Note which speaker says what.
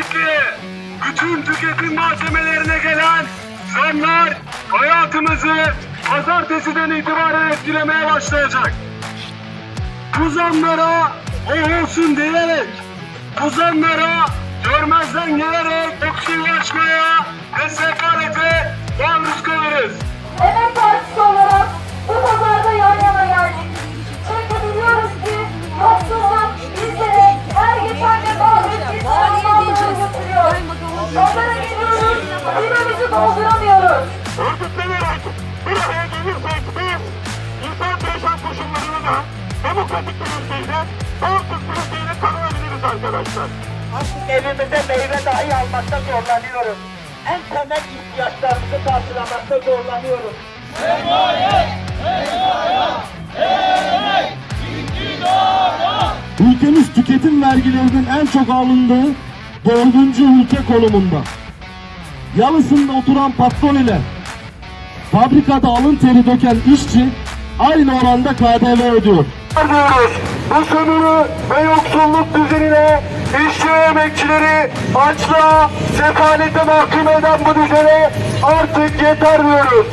Speaker 1: birlikte bütün tüketim malzemelerine gelen zamlar hayatımızı pazartesiden itibaren etkilemeye başlayacak. Bu zamlara o olsun diyerek, bu zamlara görmezden gelerek
Speaker 2: dolduramıyoruz.
Speaker 3: örgütlenerek bir araya gelirsek biz insan yaşam koşullarını da demokratik bir ülkeyle, bağımsız bir ülkeyle tanıyabiliriz arkadaşlar.
Speaker 4: Artık evimize meyve dahi almakta zorlanıyoruz. En temel ihtiyaçlarımızı karşılamakta zorlanıyoruz.
Speaker 5: Ülkemiz tüketim vergilerinin en çok alındığı dördüncü ülke konumunda. Yalısında oturan patron ile fabrikada alın teri döken işçi aynı oranda KDV ödüyor.
Speaker 1: diyoruz. Bu sömürü ve yoksulluk düzenine işçi ve emekçileri açlığa, sefalete mahkum eden bu düzene artık yeter diyoruz.